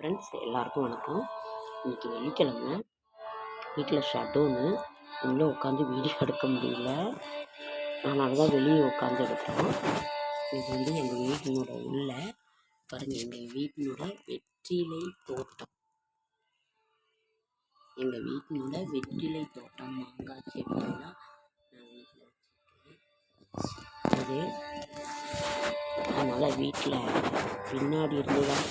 Friends எல்லாருக்கும் வணக்கம். இன்றைக்கி வெள்ளிக்கிழமை. வீட்டில் ஷட்டோன்னு உள்ளே உட்காந்து வீடியோ எடுக்க முடியல. அதனால தான் வெளியே உட்காந்து எடுக்கிறோம் இது வந்து எங்கள் வீட்டினோட உள்ள பாருங்கள் எங்கள் வீட்டினோட வெற்றிலை தோட்டம். எங்கள் வீட்டினோட வெற்றிலை தோட்டம் மாங்காய் செடியெல்லாம் நான் வீட்டில் வச்சுருக்கேன். அது அதனால் வீட்டில் பின்னாடி இருந்து தான்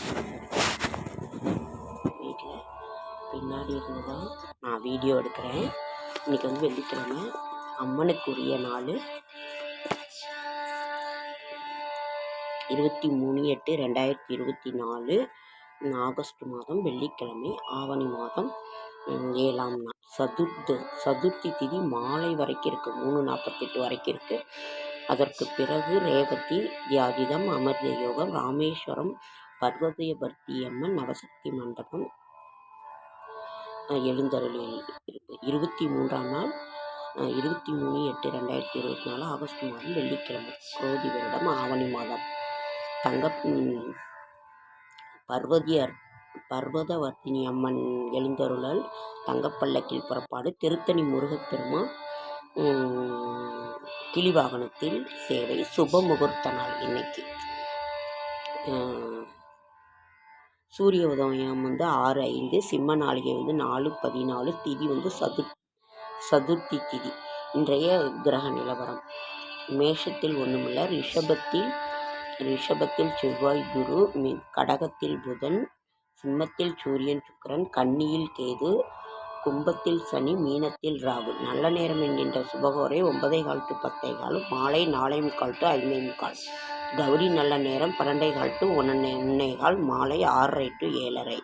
பின்னாடி இருந்து தான் நான் வீடியோ எடுக்கிறேன். இன்றைக்கி வந்து வெள்ளிக்கிழமை. அம்மனுக்குரிய நாள். இருபத்தி மூணு எட்டு ரெண்டாயிரத்தி இருபத்தி நாலு. ஆகஸ்ட் மாதம் வெள்ளிக்கிழமை ஆவணி மாதம் ஏழாம் நாள். சதுர்த்த சதுர்த்தி திதி மாலை வரைக்கும் இருக்குது மூணு நாற்பத்தெட்டு வரைக்கும் இருக்குது அதற்கு பிறகு ரேவதி தியாகிதம் அமர்ந்த யோகம் ராமேஸ்வரம் பர்வதயபர்த்தி அம்மன் நவசக்தி மண்டபம் அஹ், எழுந்தருளில் இருபத்தி மூன்றாம் நாள் இருபத்தி மூணு எட்டு ரெண்டாயிரத்தி இருபத்தி நாலு ஆகஸ்ட் மாதம் வெள்ளிக்கிழமை குரோதி வருடம் ஆவணி மாதம். தங்க பர்வதியர் பர்வதவர்த்தினி அம்மன் எழுந்தருளல் தங்கப்பல்லக்கில் புறப்பாடு திருத்தணி முருகப்பெருமான் கிளிவாகனத்தில் சேவை சுப முகூர்த்த நாள் இன்னைக்கு. சூரிய உதயம் வந்து ஆறு ஐந்து சிம்ம நாளிகை வந்து நாலு பதினாலு திதி வந்து சது சதுர்த்தி திதி இன்றைய கிரக நிலவரம். மேஷத்தில் ஒன்றுமில்ல ரிஷபத்தில் ரிஷபத்தில் செவ்வாய் குரு கடகத்தில் புதன் சிம்மத்தில் சூரியன் சுக்கரன் கன்னியில் கேது கும்பத்தில் சனி மீனத்தில் ராகு. நல்ல நேரம் என்கின்ற சுபகோரை ஒன்பதே கால் டு பத்தே கால் மாலை நாலே முக்கால் டு ஐந்தே முக்கால். கௌரி நல்ல நேரம் பன்னெண்டே கால் டு ஒன்னே கால் மாலை ஆறரை டு ஏழரை.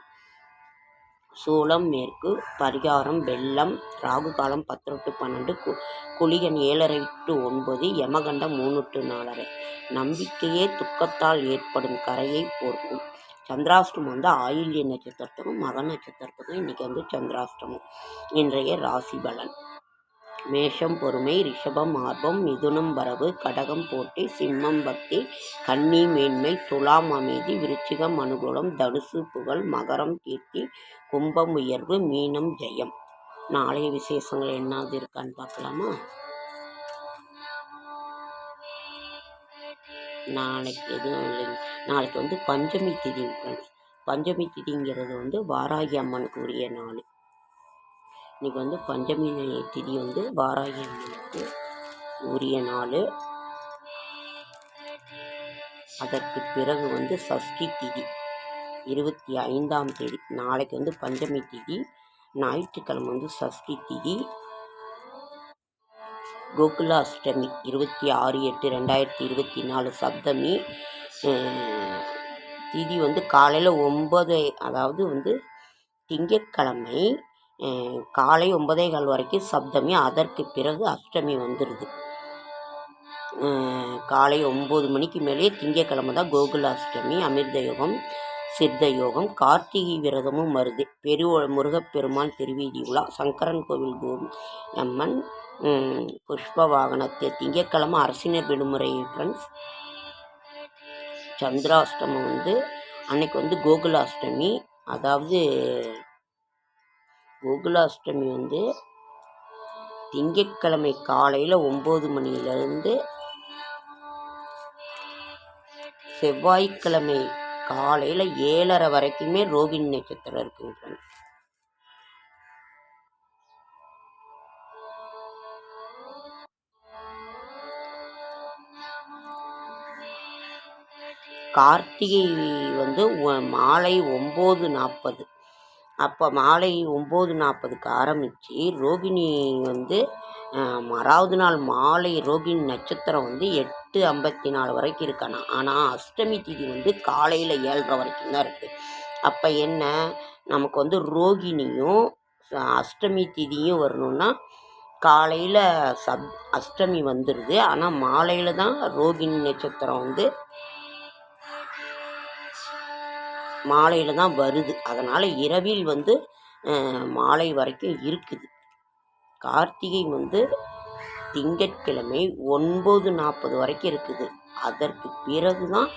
சூளம் மேற்கு பரிகாரம் வெள்ளம் ராகு காலம் பத்து டு பன்னெண்டு கு குளிகன் ஏழரை டு ஒன்பது யமகண்டம் மூணு டு நாலரை. நம்பிக்கையே துக்கத்தால் ஏற்படும் கரையை போர்க்கும். சந்திராஷ்டமம் வந்து ஆயுள்ய நட்சத்திரத்துக்கும் மக நட்சத்திரத்துக்கும் இன்றைக்கி வந்து சந்திராஷ்டமம். இன்றைய ராசி பலன். மேஷம் பொறுமை ரிஷபம் ஆர்வம் மிதுனம் வரவு கடகம் போட்டி சிம்மம் பக்தி கன்னி மேன்மை துலாம் அமைதி விருச்சிகம் அனுகூலம் தனுசு புகழ் மகரம் கீர்த்தி கும்பம் உயர்வு மீனம் ஜெயம். நாளைய விசேஷங்கள் என்னாவது இருக்கான்னு பார்க்கலாமா? நாளைக்கு எதுவும் இல்லைங்க. நாளைக்கு வந்து பஞ்சமி திதி பஞ்சமி திதிங்கிறது வந்து வாராகி அம்மனுக்கு உரிய நாள். இன்றைக்கி வந்து பஞ்சமி திதி வந்து வாராகி அம்மனுக்கு உரிய நாள். அதற்கு பிறகு வந்து சஷ்டி திதி இருபத்தி ஐந்தாம் தேதி. நாளைக்கு வந்து பஞ்சமி திதி ஞாயிற்றுக்கிழமை வந்து சஷ்டி திதி. கோகுலாஷ்டமி இருபத்தி ஆறு எட்டு ரெண்டாயிரத்தி இருபத்தி நாலு சப்தமி. திதி வந்து காலையில் ஒம்பது அதாவது வந்து திங்கட்கிழமை காலை ஒன்பதே கால் வரைக்கும் சப்தமி அதற்கு பிறகு அஷ்டமி வந்துடுது காலை ஒம்பது மணிக்கு மேலே திங்கக்கிழமை தான் கோகுலாஷ்டமி அமிர்த யோகம் சித்த யோகம் கார்த்திகை விரதமும் வருது. பெரு முருகப்பெருமான் திருவீதி உலா சங்கரன் கோவில் கோ அம்மன் புஷ்ப வாகனத்தை திங்கட்கிழமை அரசினர் விடுமுறை ஃப்ரெண்ட்ஸ் சந்திராஷ்டமம் வந்து அன்னைக்கு வந்து கோகுலாஷ்டமி அதாவது கோகுலாஷ்டமி வந்து திங்கட்கிழமை காலையில் ஒம்பது மணியிலேருந்து செவ்வாய்க்கிழமை காலையில் ஏழரை வரைக்குமே ரோகிணி நட்சத்திரம் இருக்குங்க கார்த்திகை வந்து மாலை ஒம்பது நாற்பது அப்போ மாலை ஒம்பது நாற்பதுக்கு ஆரம்பித்து ரோகிணி வந்து மறாவது நாள் மாலை ரோகிணி நட்சத்திரம் வந்து எட்டு ஐம்பத்தி நாலு வரைக்கும் இருக்கானா ஆனால் அஷ்டமி திதி வந்து காலையில் ஏழரை வரைக்கும் தான் இருக்குது அப்போ என்ன நமக்கு வந்து ரோகிணியும் அஷ்டமி திதியும் வரணும்னா காலையில் சப் அஷ்டமி வந்துடுது ஆனால் மாலையில் தான் ரோகிணி நட்சத்திரம் வந்து மாலையில் தான் வருது. அதனால் இரவில் வந்து மாலை வரைக்கும் இருக்குது. கார்த்திகை வந்து திங்கட்கிழமை ஒன்பது நாற்பது வரைக்கும் இருக்குது. அதற்கு பிறகு தான்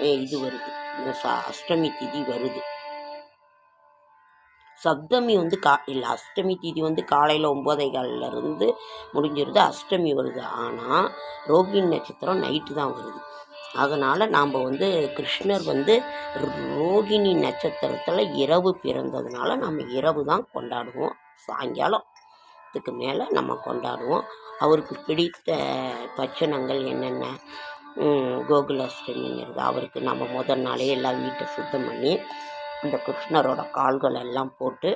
இது வருது. ச- அஷ்டமி திதி வருது. சப்தமி வந்து கா இல்லை அஷ்டமி திதி வந்து காலையில் ஒம்போதே கால்ல இருந்து முடிஞ்சிருது அஷ்டமி வருது. ஆனால் ரோகிணி நட்சத்திரம் நைட்டு தான் வருது. அதனால் நாம் வந்து கிருஷ்ணர் வந்து ரோகிணி நட்சத்திரத்தில் இரவு பிறந்ததுனால நம்ம இரவு தான் கொண்டாடுவோம் சாயங்காலத்துக்கு மேலே நம்ம கொண்டாடுவோம். அவருக்கு பிடித்த பட்சணங்கள் என்னென்ன? கோகுலாஷ்டமிங்கிறது. அவருக்கு நம்ம முதல் நாளே எல்லாம் வீட்டை சுத்தம் பண்ணி இந்த கிருஷ்ணரோட கால்கள் எல்லாம் போட்டு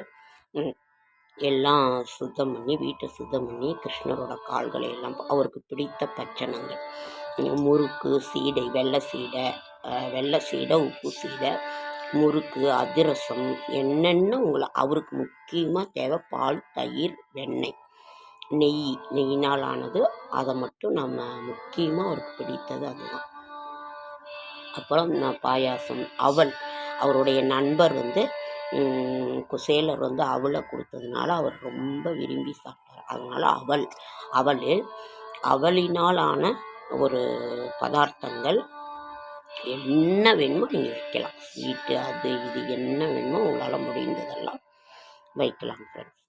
எல்லாம் சுத்தம் பண்ணி வீட்டை சுத்தம் பண்ணி கிருஷ்ணரோட கால்களை எல்லாம் அவருக்கு பிடித்த பட்சணங்கள். முறுக்கு சீடை வெள்ளை சீடை வெள்ளை சீடை உப்பு சீடை முறுக்கு அதிரசம் என்னென்ன உங்களை அவருக்கு முக்கியமாக தேவை? பால் தயிர் வெண்ணெய். நெய் நெய்யினால் ஆனது அதை மட்டும் நம்ம முக்கியமாக அவருக்கு பிடித்தது அதுதான். அப்புறம் நான் பாயாசம் அவள் அவருடைய நண்பர் வந்து குசேலர் வந்து அவளை கொடுத்ததுனால அவர் ரொம்ப விரும்பி சாப்பிட்டார். அதனால் அவள் அவள் அவளினால் ஆன ஒரு பதார்த்தங்கள். என்ன வேணுமோ நீங்கள் வைக்கலாம் ஸ்வீட்டு அது இது என்ன வேணுமோ உங்களால் முடிந்ததெல்லாம் வைக்கலாம் ஃப்ரெண்ட்ஸ்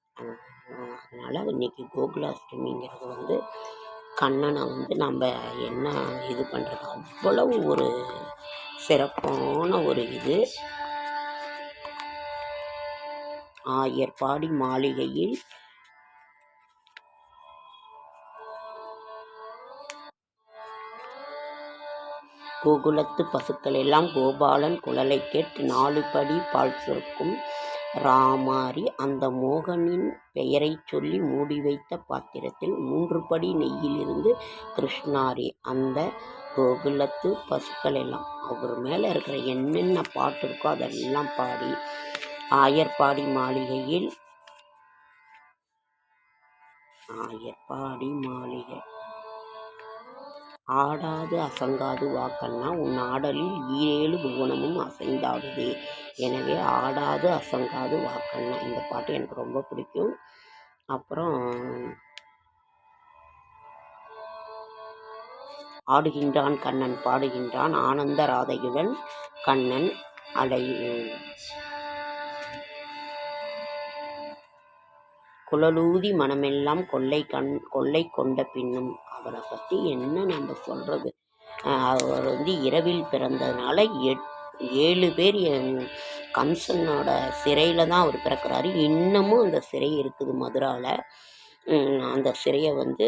அதனால் இன்னைக்கு கோகுலாஷ்டமிங்கிறது வந்து கண்ணனை வந்து நம்ம என்ன இது பண்ணுறது அவ்வளவு ஒரு சிறப்பான ஒரு இது. ஆயர்பாடி மாளிகையில் கோகுலத்து பசுக்கள் எல்லாம் கோபாலன் குழலை கேட்டு நாலு படி பால் சுரக்கும் ராமாரி அந்த மோகனின் பெயரைச் சொல்லி மூடி வைத்த பாத்திரத்தில் மூன்று படி நெய்யிலிருந்து கிருஷ்ணாரி அந்த கோகுலத்து பசுக்கள் எல்லாம் அவர் மேலே இருக்கிற என்னென்ன பாட்டு இருக்கோ அதெல்லாம் பாடி ஆயர்பாடி மாளிகையில் ஆயர்பாடி மாளிகை ஆடாது அசங்காது வாக்கண்ணா உன் ஆடலில் ஈரேழு புவனமும் அசைந்தாடுதே. எனவே ஆடாது அசங்காது வாக்கண்ணா. இந்த பாட்டு எனக்கு ரொம்ப பிடிக்கும். அப்புறம் ஆடுகின்றான் கண்ணன் பாடுகின்றான் ஆனந்த ராதையுடன் கண்ணன் அலை குழலூதி மனமெல்லாம் கொள்ளை கண் கொள்ளை கொண்ட பின்னும். அவரை பற்றி என்ன நம்ம சொல்கிறது அவர் வந்து இரவில் பிறந்ததுனால எட் ஏழு பேர் என் கம்சனோட சிறையில் தான் அவர் பிறக்கிறாரு. இன்னமும் அந்த சிறை இருக்குது மதுராவில் அந்த சிறையை வந்து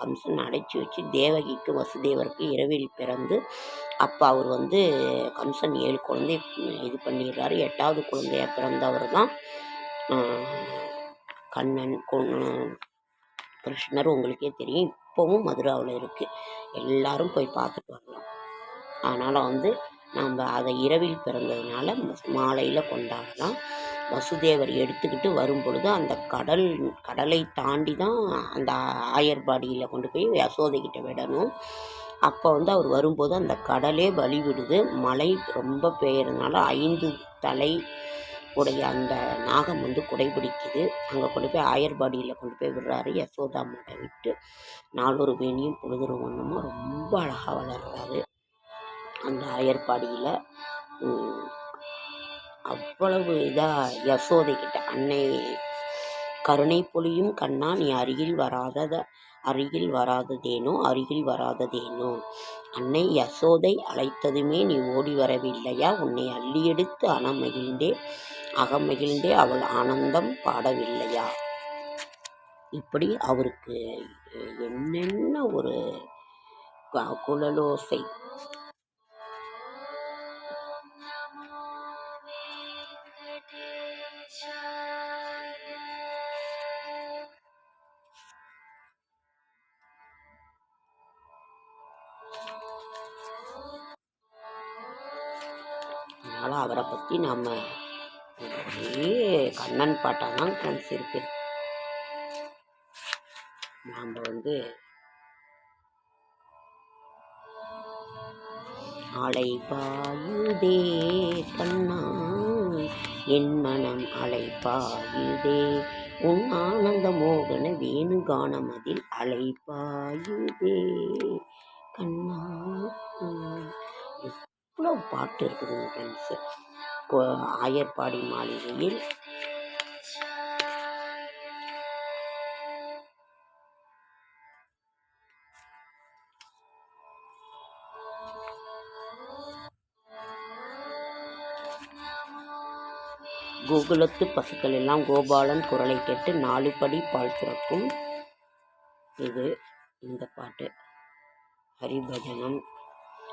கம்சன் அடைச்சி வச்சு தேவகிக்கு வசுதேவருக்கு இரவில் பிறந்து அப்போ அவர் வந்து கம்சன் ஏழு குழந்தை இது பண்ணிடுறாரு. எட்டாவது குழந்தையாக பிறந்தவர் தான் கண்ணன் கொ- கிருஷ்ணர் உங்களுக்கே தெரியும். இப்போவும் மதுராவில் இருக்குது எல்லாரும் போய் பார்த்துட்டு வரலாம். அதனால் வந்து நம்ம அதை இரவில் பிறந்ததுனால மாலையில் கொண்டாடலாம். வசுதேவர் எடுத்துக்கிட்டு வரும் பொழுது அந்த கடல் கடலை தாண்டி தான் அந்த ஆயர்பாடியில் கொண்டு போய் யசோதைக்கிட்ட விடணும். அப்போ வந்து அவர் வரும்போது அந்த கடலே வழி விடுது மழை ரொம்ப பெய்யறதுனால ஐந்து தலை உடைய அந்த நாகம் வந்து குடைபிடிக்குது. அங்கே கொண்டு போய் ஆயர்பாடியில் கொண்டு போய் விடுறாரு. யசோதா மாட்டை விட்டு நாலொரு வேணியும் பொழுதுற ஒன்றுமும் ரொம்ப அழகாக வளர்கிறாரு அந்த ஆயர்பாடியில் அவ்வளவு இதாக யசோதைக்கிட்ட அன்னை கருணை பொழியும் கண்ணா நீ அருகில் வராதத அருகில் வராததேனோ அருகில் வராததேனோ. அன்னை யசோதை அழைத்ததுமே நீ ஓடி வரவில்லையா? உன்னை அள்ளியெடுத்து அணமகிழ்ந்தே அகமகிழ்ந்தே அவள் ஆனந்தம் பாடவில்லையா? இப்படி அவருக்கு என்னென்ன ஒரு குழலோசை? அதனால் அவரை பற்றி நம்ம ஒரே கண்ணன் பாட்டாக தான் ஃப்ரெண்ட்ஸ் இருக்குது நாம் வந்து அலை பாயுதே கண்ணா என் மனம் அலை பாயுதே. உன் ஆனந்த மோகன வேணுகானம் அதில் அலை பாயுதே கண்ணா. இவ்வளோ பாட்டு இருக்குதுங்க ஃப்ரெண்ட்ஸு ஆயர்பாடி மாளிகையில் கோகுலத்து பசுக்கள் எல்லாம் கோபாலன் குரலை கேட்டு நாலு படி பால் சுரக்கும். இது இந்த பாட்டு. ஹரிபஜனம்.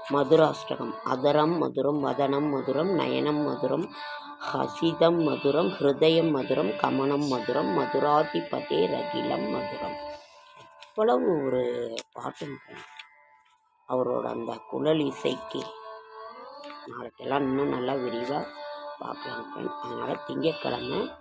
மதுராஷ்டகம். அதரம் மதுரம் வதனம் மதுரம் நயனம் மதுரம் ஹசிதம் மதுரம் ஹிருதயம் மதுரம் கமனம் மதுரம் மதுராதிபதே ரகிலம் மதுரம். இவ்வளவு ஒரு பாட்டு அவரோட அந்த குழல் இசைக்கு. நாளைக்கெல்லாம் இன்னும் நல்லா விரிவாக பார்க்கலாம் அதனால் திங்கட்கிழமை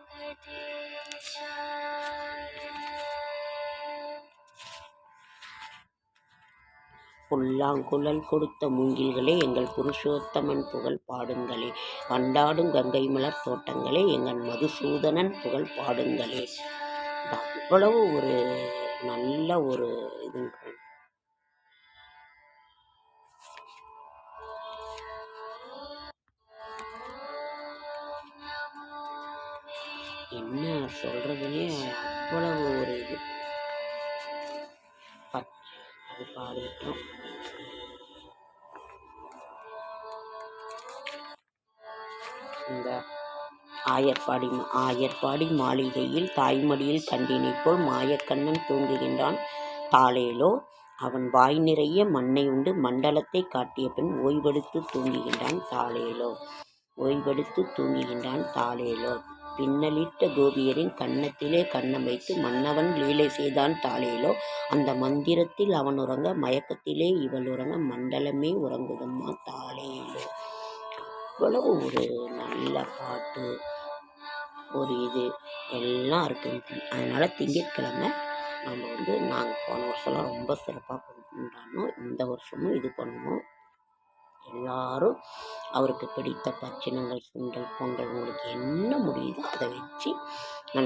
புல்லாங்குழல் கொடுத்த மூங்கில்களே எங்கள் புருஷோத்தமன் புகழ் பாடுங்களே. வண்டாடும் கங்கை மலர் தோட்டங்களே எங்கள் மதுசூதனன் புகழ் பாடுங்களே. அவ்வளவு ஒரு நல்ல ஒரு இது என்ன சொல்கிறதுனே அவ்வளவு ஒரு இது. பச் அது பாடிட்டோம். ஆயர்பாடி ஆயர்பாடி மாளிகையில் தாய்மடியில் கண்டினை போல் மாயக்கண்ணன் தூங்குகின்றான் தாளேலோ அவன் வாய் நிறைய மண்ணை உண்டு மண்டலத்தை காட்டிய பின் ஓய்வெடுத்து தூங்குகின்றான் தாளேலோ. ஓய்வெடுத்து தூங்குகின்றான் தாளேலோ. பின்னலிட்ட கோபியரின் கன்னத்திலே கண்ணம் வைத்து மன்னவன் லீலை செய்தான் தாளேலோ. அந்த மந்திரத்தில் அவன் உறங்க மயக்கத்திலே இவள் உறங்க மண்டலமே உறங்குதம்மா தாளேலோ. அவ்வளவு ஒரு நல்ல பாட்டு. ஒரு இது எல்லாம் இருக்குது அதனால் திங்கட்கிழமை நம்ம வந்து நாங்கள் போன வருஷம்லாம் ரொம்ப சிறப்பாக கொண்டாடினோம். இந்த வருஷமும் இது பண்ணுவோம் எல்லாரும் அவருக்கு பிடித்த பச்சினங்கள் சுண்டல் பொங்கல் உங்களுக்கு என்ன முடியுதோ அதை வச்சு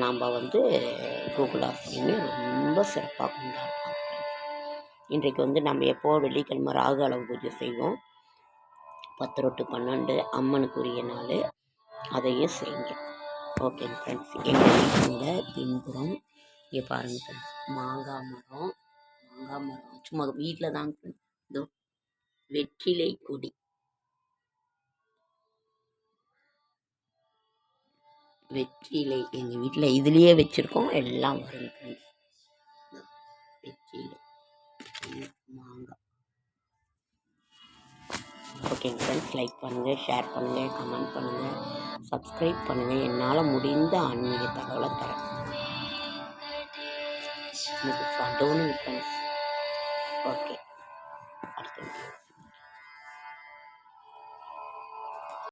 நாம் வந்து கோகுலாஷ்டமி ரொம்ப சிறப்பாக கொண்டாடுவோம் இன்றைக்கு வந்து நம்ம எப்போ வெள்ளிக்கிழமை ராகு அளவு பூஜை செய்வோம். பத்து ரொட்டு பன்னெண்டு அம்மனுக்குரிய நாள் அதையும் செய்யுங்க. ஓகேங்க ஃப்ரெண்ட்ஸ் எங்கள் வீட்டில் பின்புறம் இங்கே பாருங்கள் ஃப்ரெண்ட்ஸ் மாங்காய் மரம் மாங்காய் மரம். சும்மா வீட்டில் தாங்க இதோ வெற்றிலை கொடி. வெற்றிலை எங்கள் வீட்டில் இதுலேயே வச்சுருக்கோம். எல்லாம் வரும் ஃப்ரெண்ட்ஸ் வெற்றிலை மாங்காய் ஓகேங்க ஃப்ரெண்ட்ஸ் லைக் பண்ணுங்கள் ஷேர் பண்ணுங்கள் கமெண்ட் பண்ணுங்கள் சப்ஸ்கிரைப் பண்ணுங்கள் என்னால் முடிந்த ஆன்மீக தகவலை தரேன். ஃப்ரெண்ட்ஸ் ஓகே அடுத்து.